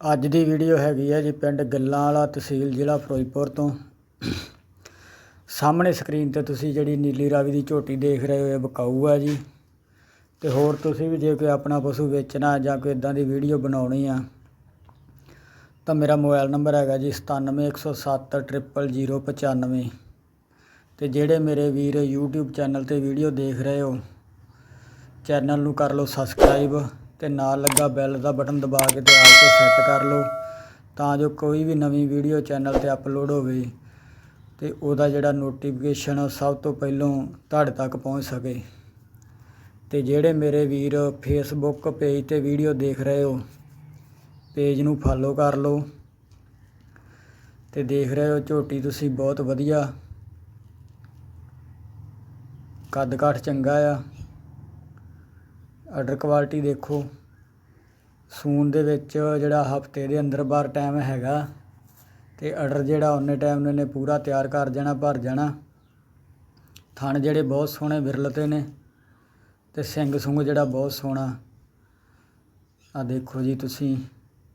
ਅੱਜ ਦੀ ਵੀਡੀਓ ਹੈਗੀ ਹੈ ਜੀ ਪਿੰਡ ਗੱਲਾਂ ਵਾਲਾ ਤਹਿਸੀਲ ਜ਼ਿਲ੍ਹਾ ਫਿਰੋਜ਼ਪੁਰ ਤੋਂ। ਸਾਹਮਣੇ ਸਕਰੀਨ ਤੇ ਤੁਸੀਂ ਜਿਹੜੀ ਨੀਲੀ ਰਾਵੀ ਦੀ ਝੋਟੀ ਦੇਖ ਰਹੇ ਹੋ, ਇਹ ਵਿਕਾਊ ਹੈ ਜੀ। ਤੇ ਹੋਰ ਤੁਸੀਂ ਵੀ ਜੇ ਕੋਈ ਆਪਣਾ ਪਸ਼ੂ ਵੇਚਣਾ ਜਾਂ ਕੋਈ ਇਦਾਂ ਦੀ ਵੀਡੀਓ ਬਣਾਉਣੀ ਆ, ਤਾਂ ਮੇਰਾ ਮੋਬਾਈਲ ਨੰਬਰ ਹੈਗਾ ਜੀ 9710700095 ਤੇ ਜਿਹੜੇ ਮੇਰੇ ਵੀਰ YouTube ਚੈਨਲ ਤੇ ਵੀਡੀਓ ਦੇਖ ਰਹੇ ਹੋ, ਚੈਨਲ ਨੂੰ ਕਰ ਲਓ ਸਬਸਕ੍ਰਾਈਬ। ਤੇ ਨਾਲ ਲੱਗਾ ਬੈਲ ਦਾ ਬਟਨ ਦਬਾ ਕੇ ਤੇ ਆਲ ਤੇ ਸੈੱਟ ਕਰ ਲਓ, ਤਾਂ ਜੋ ਕੋਈ ਵੀ ਨਵੀਂ ਵੀਡੀਓ ਚੈਨਲ ਤੇ ਅਪਲੋਡ ਹੋਵੇ ਤੇ ਉਹਦਾ ਜਿਹੜਾ ਨੋਟੀਫਿਕੇਸ਼ਨ ਸਭ ਤੋਂ ਪਹਿਲਾਂ ਤੁਹਾਡੇ ਤੱਕ ਪਹੁੰਚ ਸਕੇ। ਤੇ ਜਿਹੜੇ ਮੇਰੇ ਵੀਰ ਫੇਸਬੁੱਕ ਪੇਜ ਤੇ ਵੀਡੀਓ ਦੇਖ ਰਹੇ ਹੋ ਪੇਜ ਨੂੰ ਫਾਲੋ ਕਰ ਲਓ ਤੇ ਦੇਖ ਰਹੇ ਹੋ ਝੋਟੀ ਤੁਸੀਂ ਬਹੁਤ ਵਧੀਆ। ਕੱਦ ਕਾਠ ਚੰਗਾ ਆ। ਆਰਡਰ ਕੁਆਲਿਟੀ ਦੇਖੋ। ਸੂਨ ਦੇ ਵਿੱਚ ਜਿਹੜਾ ਹਫ਼ਤੇ ਦੇ ਅੰਦਰ ਬਾਹਰ ਟਾਈਮ ਹੈਗਾ ਅਤੇ ਆਰਡਰ ਜਿਹੜਾ ਉਹਨੇ ਟਾਈਮ ਨੇ ਪੂਰਾ ਤਿਆਰ ਕਰ ਜਾਣਾ, ਭਰ ਜਾਣਾ। ਥਣ ਜਿਹੜੇ ਬਹੁਤ ਸੋਹਣੇ ਵਿਰਲਤੇ ਨੇ ਤੇ ਸਿੰਘ ਸੁੰਗ ਜਿਹੜਾ ਬਹੁਤ ਸੋਹਣਾ। ਆ ਦੇਖੋ ਜੀ ਤੁਸੀਂ,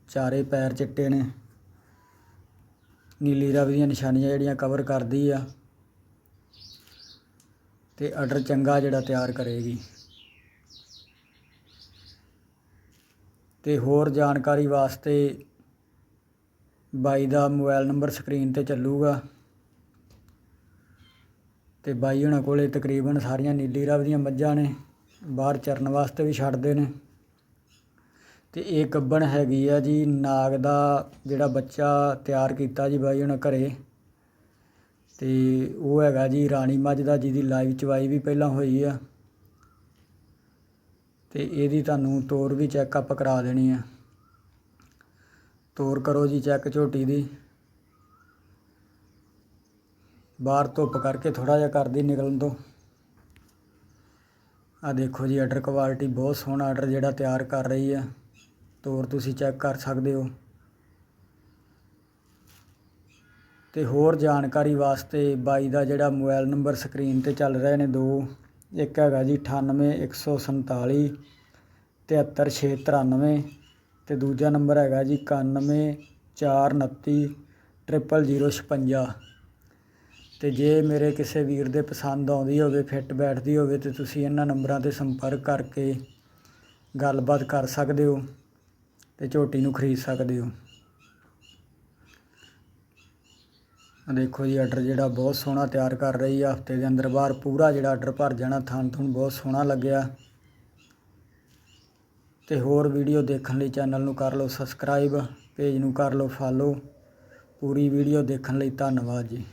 ਚਾਰੇ ਪੈਰ ਚਿੱਟੇ ਨੇ। ਨੀਲੀ ਰਾਵੀ ਦੀਆਂ ਨਿਸ਼ਾਨੀਆਂ ਜਿਹੜੀਆਂ ਕਵਰ ਕਰਦੀ ਆ। ਤੇ ਆਰਡਰ ਚੰਗਾ ਜਿਹੜਾ ਤਿਆਰ ਕਰੇਗੀ। ਅਤੇ ਹੋਰ ਜਾਣਕਾਰੀ ਵਾਸਤੇ ਬਾਈ ਦਾ ਮੋਬਾਈਲ ਨੰਬਰ ਸਕਰੀਨ ਤੇ ਚੱਲੂਗਾ। ਅਤੇ ਬਾਈ ਉਹਨਾਂ ਕੋਲ ਤਕਰੀਬਨ ਸਾਰੀਆਂ ਨੀਲੀ ਰਾਵ ਦੀਆਂ ਮੱਝਾਂ ਨੇ, ਬਾਹਰ ਚਰਨ ਵਾਸਤੇ ਵੀ ਛੱਡਦੇ ਨੇ। ਅਤੇ ਇਹ ਕੱਬਣ ਹੈਗੀ ਆ ਜੀ, ਨਾਗ ਦਾ ਜਿਹੜਾ ਬੱਚਾ ਤਿਆਰ ਕੀਤਾ ਜੀ ਬਾਈ ਉਹਨਾਂ ਘਰੇ। ਅਤੇ ਉਹ ਹੈਗਾ ਜੀ ਰਾਣੀ ਮੱਝ ਦਾ, ਜਿਹਦੀ ਲਾਈਵ ਚਵਾਈ ਵੀ ਪਹਿਲਾਂ ਹੋਈ ਆ। ਤੇ ਇਹਦੀ ਤੁਹਾਨੂੰ ਤੋਰ ਵੀ ਚੈੱਕਅਪ ਕਰਾ ਦੇਣੀ ਆ। ਤੋਰ ਕਰੋ ਜੀ ਚੈੱਕ ਝੋਟੀ ਦੀ। ਬਾਹਰ ਧੁੱਪ ਕਰਕੇ ਥੋੜਾ ਜਿਹਾ ਕਰਦੀ ਨਿਕਲਣ ਤੋਂ ਆ ਦੇਖੋ ਜੀ ਆਰਡਰ ਕੁਆਲਿਟੀ ਬਹੁਤ ਸੋਹਣਾ ਆਰਡਰ ਜਿਹੜਾ ਤਿਆਰ ਕਰ ਰਹੀ ਆ। ਤੋਰ ਤੁਸੀਂ ਚੈੱਕ ਕਰ ਸਕਦੇ ਹੋ। ਤੇ ਹੋਰ ਜਾਣਕਾਰੀ ਵਾਸਤੇ ਬਾਈ ਦਾ ਜਿਹੜਾ ਮੋਬਾਈਲ ਨੰਬਰ ਸਕਰੀਨ ਤੇ ਚੱਲ ਰਹੇ ਨੇ ਦੋ। ਇੱਕ ਹੈਗਾ ਜੀ ਅਠਾਨਵੇਂ, ਇੱਕ ਸੌ ਸੰਤਾਲੀ, ਤਿਹੱਤਰ, ਛੇ, ਤਰਾਨਵੇਂ ਅਤੇ ਦੂਜਾ ਨੰਬਰ ਹੈਗਾ ਜੀ ਇਕਾਨਵੇਂ, ਚਾਰ ਉਨੱਤੀ ਟ੍ਰਿਪਲ ਜ਼ੀਰੋ, ਛਪੰਜਾ। ਅਤੇ ਜੇ ਮੇਰੇ ਕਿਸੇ ਵੀਰ ਦੇ ਪਸੰਦ ਆਉਂਦੀ ਹੋਵੇ, ਫਿੱਟ ਬੈਠਦੀ ਹੋਵੇ ਤਾਂ ਤੁਸੀਂ ਇਹਨਾਂ ਨੰਬਰਾਂ ਤੇ ਸੰਪਰਕ ਕਰਕੇ ਗੱਲਬਾਤ ਕਰ ਸਕਦੇ ਹੋ ਅਤੇ ਝੋਟੀ ਨੂੰ ਖਰੀਦ ਸਕਦੇ ਹੋ। ਦੇਖੋ ਜੀ ਆਰਡਰ ਜਿਹੜਾ ਬਹੁਤ ਸੋਹਣਾ ਤਿਆਰ ਕਰ ਰਹੀ ਆ। ਹਫ਼ਤੇ ਦੇ ਅੰਦਰ ਬਾਹਰ ਪੂਰਾ ਜਿਹੜਾ ਆਰਡਰ ਭਰ ਜਾਣਾ ਥਣ ਤੁਹਾਨੂੰ ਬਹੁਤ ਸੋਹਣਾ ਲੱਗਿਆ। ਤੇ ਹੋਰ ਵੀਡੀਓ ਦੇਖਣ ਲਈ ਚੈਨਲ ਨੂੰ ਕਰ ਲਓ ਸਬਸਕ੍ਰਾਈਬ, ਪੇਜ ਨੂੰ ਕਰ ਲਓ ਫਾਲੋ ਪੂਰੀ ਵੀਡੀਓ ਦੇਖਣ ਲਈ ਧੰਨਵਾਦ ਜੀ।